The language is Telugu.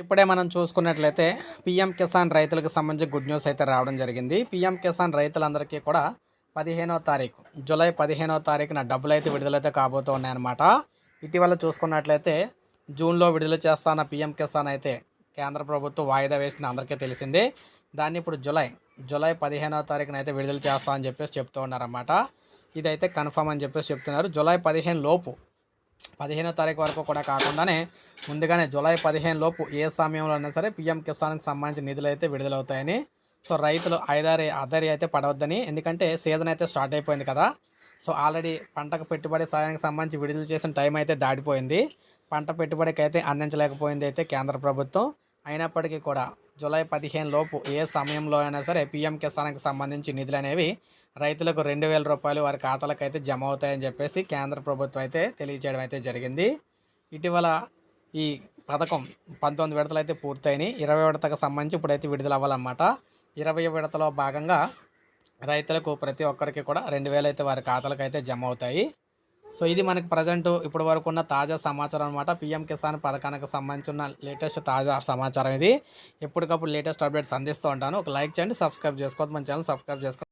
ఇప్పుడే మనం చూసుకున్నట్లయితే పిఎం కిసాన్ రైతులకు సంబంధించి గుడ్ న్యూస్ అయితే రావడం జరిగింది. పిఎం కిసాన్ రైతులందరికీ కూడా పదిహేనో తారీఖు జూలై పదిహేనో తారీఖున డబ్బులు అయితే విడుదలైతే కాబోతూ ఉన్నాయన్నమాట. ఇటీవల చూసుకున్నట్లయితే జూన్లో విడుదల చేస్తాన పిఎం కిసాన్ అయితే కేంద్ర ప్రభుత్వం వాయిదా వేసింది అందరికీ తెలిసిందే. దాన్ని ఇప్పుడు జూలై జూలై పదిహేనో తారీఖున అయితే విడుదల చేస్తా అని చెప్పేసి చెప్తూ ఉన్నారన్నమాట. ఇదైతే కన్ఫర్మ్ అని చెప్పేసి చెప్తున్నారు. జూలై పదిహేను లోపు పదిహేనో తారీఖు వరకు కూడా కాకుండానే ముందుగానే జూలై పదిహేను లోపు ఏ సమయంలో అయినా సరే పిఎం కిసాన్కి సంబంధించిన నిధులు అయితే విడుదలవుతాయని. సో రైతులు ఐదారి అదరి అయితే పడవద్దని. ఎందుకంటే సీజన్ అయితే స్టార్ట్ అయిపోయింది కదా. సో ఆల్రెడీ పంటకు పెట్టుబడి సాయానికి సంబంధించి విడుదల చేసిన టైం అయితే దాటిపోయింది. పంట పెట్టుబడికి అయితే అందించలేకపోయింది అయితే కేంద్ర ప్రభుత్వం. అయినప్పటికీ కూడా జూలై పదిహేను లోపు ఏ సమయంలో అయినా సరే పిఎం కిసాన్కి సంబంధించి నిధులు అనేవి రైతులకు రెండు వేల రూపాయలు వారి ఖాతాలకు అయితే జమ అవుతాయని చెప్పేసి కేంద్ర ప్రభుత్వం అయితే తెలియజేయడం అయితే జరిగింది. ఇటీవల ఈ పథకం పంతొమ్మిది విడతలు అయితే పూర్తయినాయి. ఇరవై విడతకు సంబంధించి ఇప్పుడైతే విడుదల అవ్వాలన్నమాట. ఇరవై విడతలో భాగంగా రైతులకు ప్రతి ఒక్కరికి కూడా రెండు వేలు అయితే వారి ఖాతాలకు అయితే జమ అవుతాయి. సో ఇది మనకి ప్రజెంట్ ఇప్పటి వరకు ఉన్న తాజా సమాచారం అనమాట పిఎం కిసాన్ పథకానికి సంబంధించిన లేటెస్ట్ తాజా సమాచారం ఇది. ఎప్పటికప్పుడు లేటెస్ట్ అప్డేట్స్ అందిస్తూ ఉంటాను. ఒక లైక్ చేయండి సబ్స్క్రైబ్ చేసుకోవద్దు. మన ఛానల్ సబ్స్క్రైబ్ చేసుకోవద్దు